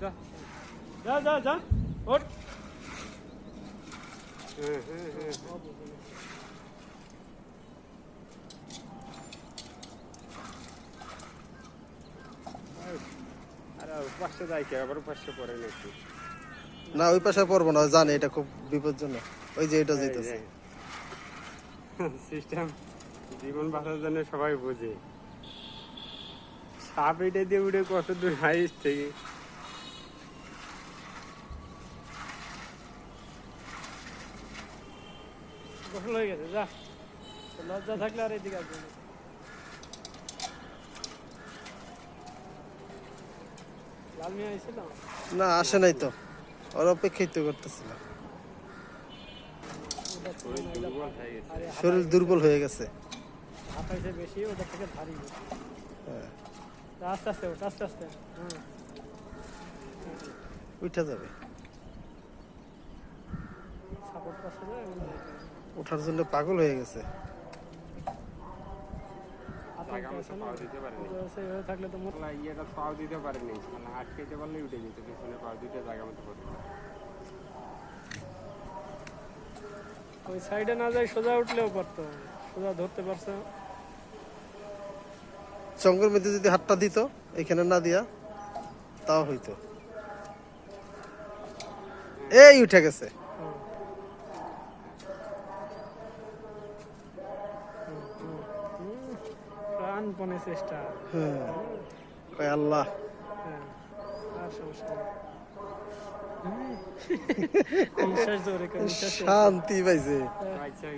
যা যা যা যা ওঠ না ওই পাশে পড়ব না জানি এটা খুব বিপজ্জনক। ওই যে এটা যেতেছে। সিস্টেম জীবন বাঁচার জন্য সবাই বোঝে। সাপ এটা দিয়ে উঠে কত দূর হাইস থেকে। গোসল হয়ে গেছে যা। লজ্জা থাকলে আর এদিকে আসবে না। আসে নাই তো। ওর অপেক্ষাই তো করতেছিলাম শরীর দুর্বল হয়ে গেছে। আরে শরীর দুর্বল হয়ে গেছে। হাঁপাইছে বেশি ওটা থেকে ভারী হ্যাঁ। আস্তে আস্তে ওঠ আস্তে আস্তে। উঠা যাবে। সাপোর্ট পাচ্ছে না। ওঠার জন্য পাগল হয়ে গেছে। থাকলে তো ইয়েটা পাও দিতে পারেনি। মানে পারলে উঠে যেত পিছনে পাও দুইটা জায়গা মতো পড়ে ওই সাইডে না যায় সোজা উঠলেও পারতো। সোজা ধরতে পারছে চঙ্গর মধ্যে যদি হাতটা দিত এখানে না দিয়া তাও হইতো। এই উঠে গেছে। প্রাণপণে চেষ্টা। হ্যাঁ কয় আল্লাহ। শান্তি পাইছে। আচ্ছা